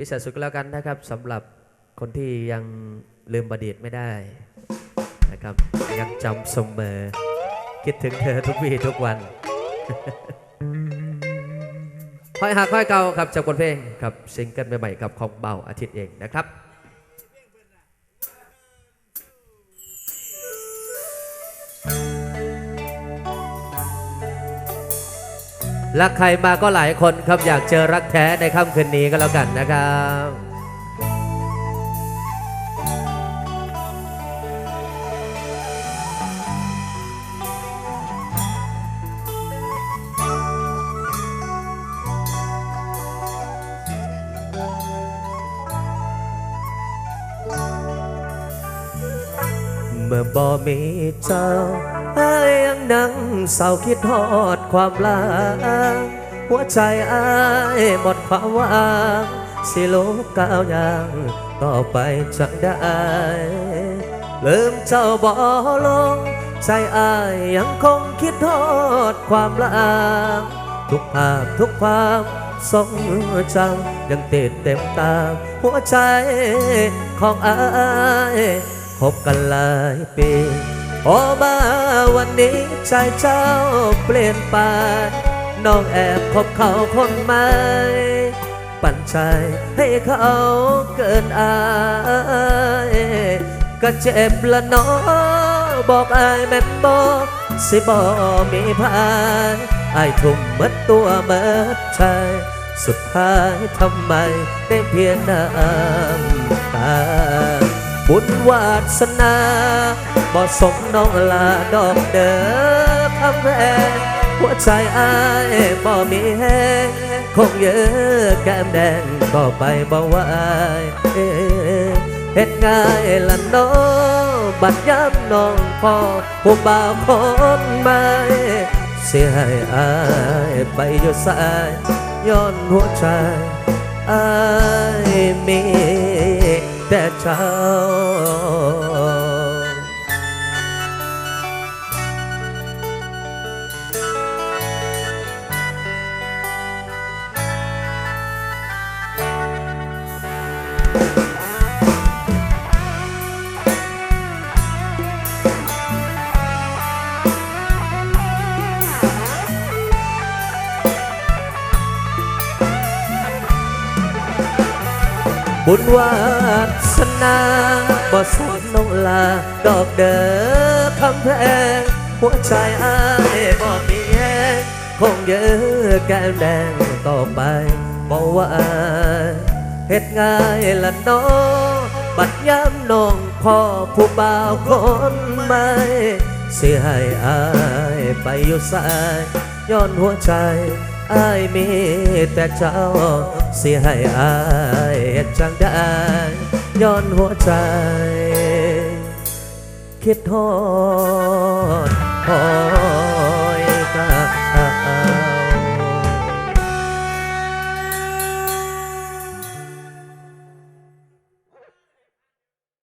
พิเศษสุดก็แล้วกันนะครับสำหรับคนที่ยังลืมบดีตไม่ได้นะครับยังจำเสมอ คิดถึงเธอทุกวีทุกวันค่อยหักค่อยเก่าครับจากบทเพลงครับซิงเกิลใหม่ๆครับของเบาอาทิตย์เองนะครับ รักใครมาก็หลายคนครับอยากเจอรักแท้ในค่ำคืนนี้ก็แล้วกันนะครับเมื่อบ่มีเจ้าอายยังนั่ง เศร้าคิดทอดความลาหัวใจอายหมดความว่างสิโลกก้าวอย่างต่อไปจะได้ลืมเจ้าบ่ลง ใจอายยังคงคิดทอดความลางทุกภาพทุกความทรงจำยังติดเต็มตา หัวใจของอายพบกันหลายปี โอมาวันนี้ใจเจ้าเปลี่ยนไปน้องแอบคบเขาคนใหม่ปั่นใจให้เขาเกินอายก็เจ็บละน้อบอกอายแม่บอกสิบอมีพายอายทุ่มหมดตัวหมดใจสุดท้ายทำไมได้เพียงน้ำตาบุญวาสนา บ่สมน้องลาดอกเด้อคำแพงหัวใจอายบ่มีแห้งคงเยอะแก้มแดงก็ไปบ่ไหวเฮ็ดง่ายละน้องบัดย้ำน้องพอผู้บ่าวคนใหม่เสียให้อายไปอยู่สายย้อนหัวใจอายมีแต่เจ้า บุญวาสนาบ่สนน้องลา ดอกเด้อคำแพงหัวใจอ้ายบ่มีแหงคงเยอะแก้มแดงต่อไปบ่ว่าเฮ็ดง่ายละน้อบัดย้ำน้องพ่อผู้บ่าวคนใหม่สิให้อายไปอยู่สายย้อนหัวใจอายมีแต่เจ้าสิให้อาย เฮ็ดจังได้ย้อนหัวใจ คิดทอดพอ